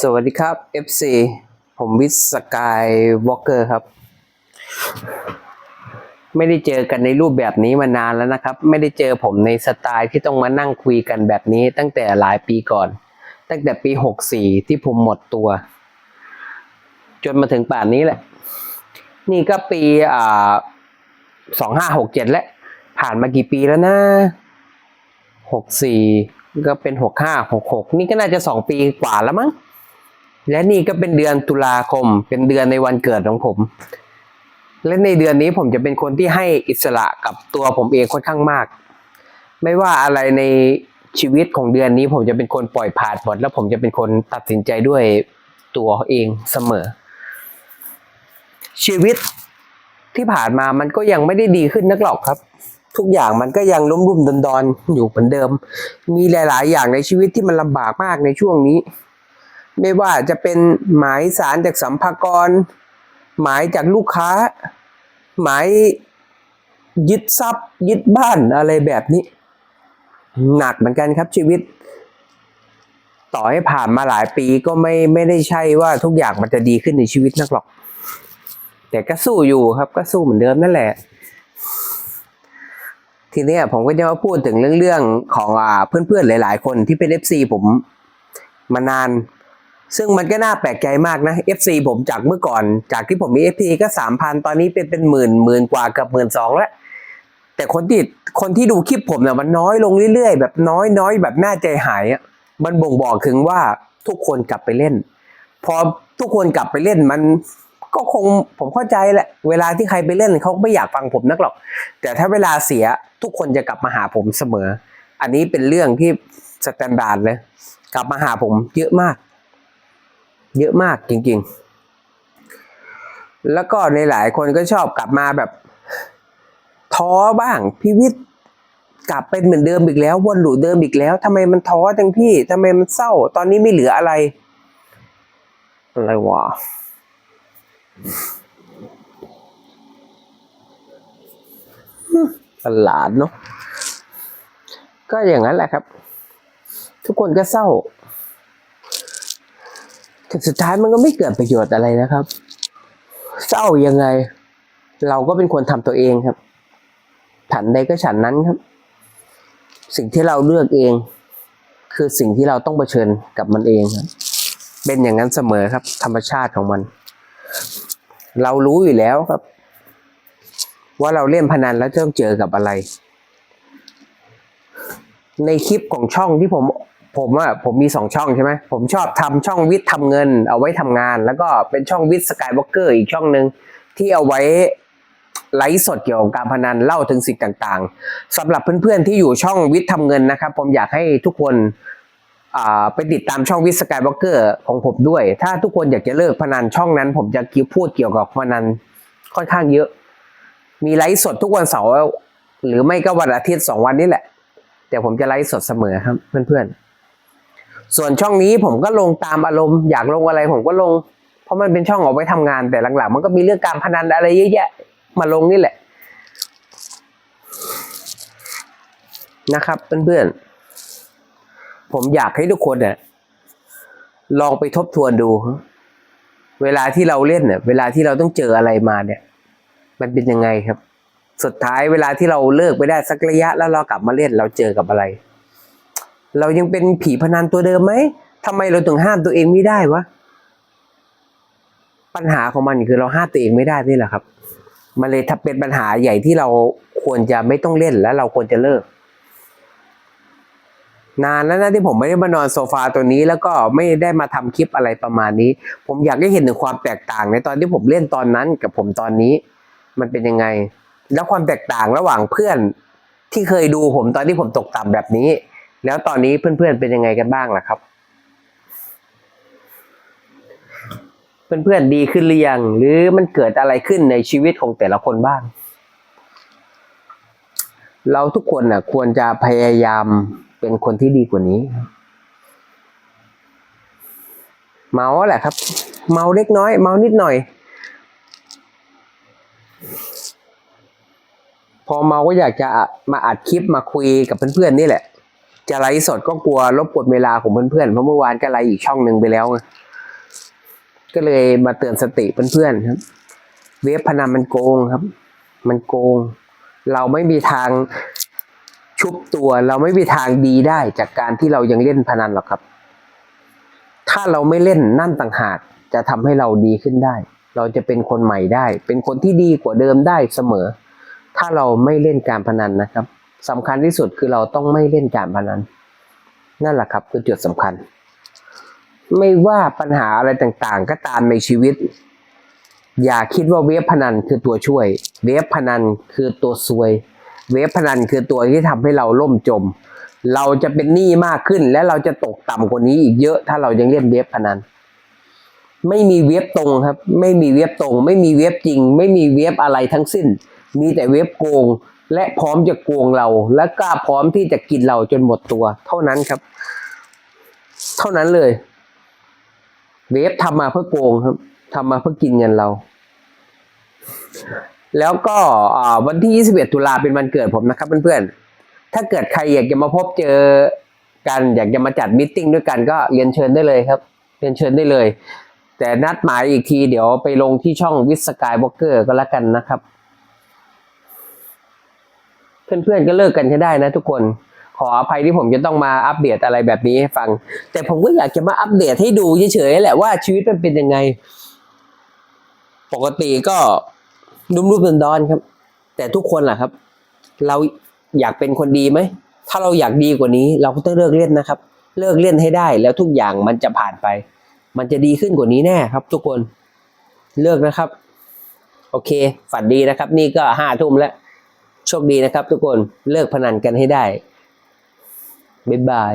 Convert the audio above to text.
สวัสดีครับ FC ผมวิทย์สกายวอล์กเกอร์ครับ ไม่ได้เจอกันในรูปแบบนี้มานานแล้วนะครับ ไม่ได้เจอผมในสไตล์ที่ต้องมานั่งคุยกันแบบนี้ ตั้งแต่หลายปีก่อน ตั้งแต่ปี 64 ที่ผมหมดตัว จนมาถึงป่านนี้แหละ นี่ก็ปีอ่า2567แล้ว ผ่านมากี่ปีแล้วนะ64ก็ ก็เป็น65 66นี่ก็น่าจะ2ปีกว่าแล้วมั้งและนี่ก็เป็นเดือนตุลาคม เป็นเดือนในวันเกิดของผม และในเดือนนี้ผมจะเป็นคนที่ให้อิสระกับตัวผมเองค่อนข้างมาก ไม่ว่าอะไรในชีวิตของเดือนนี้ ผมจะเป็นคนปล่อยผ่านหมดแล้วผมจะเป็นคนตัดสินใจด้วยตัวเองเสมอ ชีวิตที่ผ่านมามันก็ยังไม่ได้ดีขึ้นนักหรอกครับ ทุกอย่างมันก็ยังลุ่มรุ่มดอนดอนอยู่เหมือนเดิม มีหลาย ๆ อย่างในชีวิตที่มันลำบากมากในช่วงนี้ ไม่ว่าจะเป็นหมายสารจากสัมภากร หมายจากลูกค้า หมายยึดทรัพย์ ยึดบ้านอะไรแบบนี้ หนักเหมือนกันครับชีวิต ต่อให้ผ่านมาหลายปีก็ไม่ไม่ได้ใช่ว่าทุกอย่างมันจะดีขึ้นในชีวิตนักหรอก แต่ก็สู้อยู่ครับก็สู้เหมือนเดิมนั่นแหละ ทีนี้ผมก็จะมาพูดถึงเรื่องเรื่องของอเพื่อนๆหลาย ๆ คนที่เป็น FC ผมมานาน ซึ่งมันก็น่าแปลกใจมากนะ FC ผมจากเมื่อก่อน จากที่ผมมี FC ก็สามพันตอนนี้เป็นเป็นหมื่นหมื่นกว่ากับหมื่นสองแล้วแต่คนที่คนที่ดูคลิปผมเนี่ยมันน้อยลงเรื่อยๆ แบบน้อยน้อยแบบน่าใจหายอะมันบ่งบอกถึงว่าทุกคนกลับไปเล่น พอทุกคนกลับไปเล่นมันก็คงผมเข้าใจแหละ เวลาที่ใครไปเล่นเขาไม่อยากฟังผมนักหรอก แต่ถ้าเวลาเสีย ทุกคนจะกลับมาหาผมเสมอ อันนี้เป็นเรื่องที่สแตนดาร์ดเลย กลับมาหาผมเยอะมาก เยอะมากจริง ๆ แล้วก็ในหลายคนก็ชอบกลับมาแบบท้อบ้างพี่วิทย์กลับเป็นเหมือนเดิมอีกแล้ว วนหลูปเดิมอีกแล้วทำไมมันท้อจังพี่ทำไมมันเศร้า ตอนนี้ไม่เหลืออะไร อะไรวะ ประหลาดเนาะก็อย่างนั้นแหละครับ ทุกคนก็เศร้าแต่สุดท้ายมันก็ไม่เกิดประโยชน์อะไรนะครับ เศร้ายังไง เราก็เป็นคนทำตัวเองครับ ฉันใดก็ฉันนั้นครับ สิ่งที่เราเลือกเอง คือสิ่งที่เราต้องเผชิญกับมันเองครับ เป็นอย่างนั้นเสมอครับ ธรรมชาติของมัน เรารู้อยู่แล้วครับ ว่าเราเล่นพนันแล้วจะต้องเจอกับอะไร ในคลิปของช่องที่ผมผมอะผมมีสองช่องใช่ไหมผมชอบทำช่องวิทย์ทำเงิน เอาไว้ทำงาน แล้วก็เป็นช่องวิทย์สกายวอล์กเกอร์อีกช่องหนึ่งที่เอาไว้ไลฟ์สดเกี่ยวกับการพนันเล่าถึงสิ่งต่างๆสำหรับเพื่อนๆที่อยู่ช่องวิทย์ทำเงินนะครับ ผมอยากให้ทุกคนไปติดตามช่องวิสกายวอล์กเกอร์ของผมด้วย ถ้าทุกคนอยากจะเลิกพนันช่องนั้น ผมจะพูดเกี่ยวกับพนันค่อนข้างเยอะ มีไลฟ์สดทุกวันเสาร์หรือไม่ก็วันอาทิตย์สองวันนี้แหละแต่ผมจะไลฟ์สดเสมอครับเพื่อนๆ ส่วนช่องนี้ผมก็ลงตามอารมณ์อยากลงอะไรผมก็ลง เพราะมันเป็นช่องเอาไว้ทำงานแต่หลังๆ มันก็มีเรื่องการพนันอะไรเยอะแยะมาลงนี่แหละ นะครับเพื่อนๆ ผมอยากให้ทุกคนเนี่ยลองไปทบทวนดู เวลาที่เราเล่นเนี่ยเวลาที่เราต้องเจออะไรมาเนี่ย มันเป็นยังไงครับ สุดท้ายเวลาที่เราเลิกไปได้สักระยะแล้วเรากลับมาเล่นเราเจอกับอะไร เรายังเป็นผีพนันตัวเดิมไหมทำไมเราถึงห้ามตัวเองไม่ได้วะปัญหาของมันคือเราห้ามตัวเองไม่ได้นี่แหละครับ มันเลยถ้าเป็นปัญหาใหญ่ที่เราควรจะไม่ต้องเล่นแล้วเราควรจะเลิก นานแล้วนะที่ผมไม่ได้มานอนโซฟาตัวนี้ แล้วก็ไม่ได้มาทำคลิปอะไรประมาณนี้ ผมอยากให้เห็นถึงความแตกต่างในตอนที่ผมเล่นตอนนั้นกับผมตอนนี้ มันเป็นยังไง แล้วความแตกต่างระหว่างเพื่อนที่เคยดูผมตอนที่ผมตกต่ำแบบนี้ แล้วตอนนี้เพื่อนๆเป็นยังไงกันบ้างล่ะครับ เพื่อนๆดีขึ้นหรือยัง หรือมันเกิดอะไรขึ้นในชีวิตของแต่ละคนบ้าง เราทุกคนน่ะ ควรจะพยายามเป็นคนที่ดีกว่านี้ เมาแหละครับ เมาเล็กน้อย เมานิดหน่อย อเมาก็อยากจะมาอัดคลิปมาคุยกับเพื่อนๆนี่แหละ จะไลฟ์สดก็กลัวรบกวนเวลาของเพื่อนๆเพราะเมื่อวานก็ไลฟ์อีกช่องหนึ่งไปแล้ว ก็เลยมาเตือนสติเพื่อนๆครับ เว็บพนันมันโกงครับ มันโกง เราไม่มีทางชุบตัวเราไม่มีทางดีได้จากการที่เรายังเล่นพนันหรอกครับ ถ้าเราไม่เล่นนั่นต่างหากจะทำให้เราดีขึ้นได้ เราจะเป็นคนใหม่ได้ เป็นคนที่ดีกว่าเดิมได้เสมอ ถ้าเราไม่เล่นการพนันนะครับสำคัญที่สุดคือเราต้องไม่เล่นการพนัน นั่นแหละครับคือจุดสำคัญ ไม่ว่าปัญหาอะไรต่างๆ ก็ตามในชีวิต อย่าคิดว่าเว็บพนันคือตัวช่วย เว็บพนันคือตัวซวย เว็บพนันคือตัวที่ทำให้เราล่มจม เราจะเป็นหนี้มากขึ้นและเราจะตกต่ำกว่านี้อีกเยอะ ถ้าเรายังเล่นเว็บพนันไม่มีเว็บตรงครับ ไม่มีเว็บตรง ไม่มีเว็บจริง ไม่มีเว็บอะไรทั้งสิ้น มีแต่เว็บโกง และพร้อมจะโกงเรา และกล้าพร้อมที่จะกินเราจนหมดตัว เท่านั้นครับ เท่านั้นเลย เว็บทำมาเพื่อโกงครับทำมาเพื่อกินเงินเรา แล้วก็วันที่ 21 ตุลาเป็นวันเกิดผมนะครับเพื่อนๆ ถ้าเกิดใครอยากจะมาพบเจอกันอยากจะมาจัดมิทติ้งด้วยกันก็เรียนเชิญได้เลยครับ เรียนเชิญได้เลย แต่นัดหมายอีกทีเดี๋ยวไปลงที่ช่องวิสกายบล็อกเกอร์ก็แล้วกันนะครับ เพื่อนๆก็เลิกกันใช้ได้นะทุกคนขออภัยที่ผมจะต้องมาอัปเดตอะไรแบบนี้ให้ฟัง แต่ผมก็อยากจะมาอัปเดตให้ดูเฉยๆแหละว่าชีวิตมันเป็นยังไง ปกติก็รุ่มรุ่มดอนๆครับ แต่ทุกคนล่ะครับ เราอยากเป็นคนดีไหมถ้าเราอยากดีกว่านี้ เราก็ต้องเลิกเล่นนะครับ เลิกเล่นให้ได้ แล้วทุกอย่างมันจะผ่านไป มันจะดีขึ้นกว่านี้แน่ครับ ทุกคนเลิกนะครับ โอเค ฝันดีนะครับ นี่ก็ห้าทุ่มแล้ว โชคดีนะครับทุกคนเลิกพนันกันให้ได้บ๊ายบาย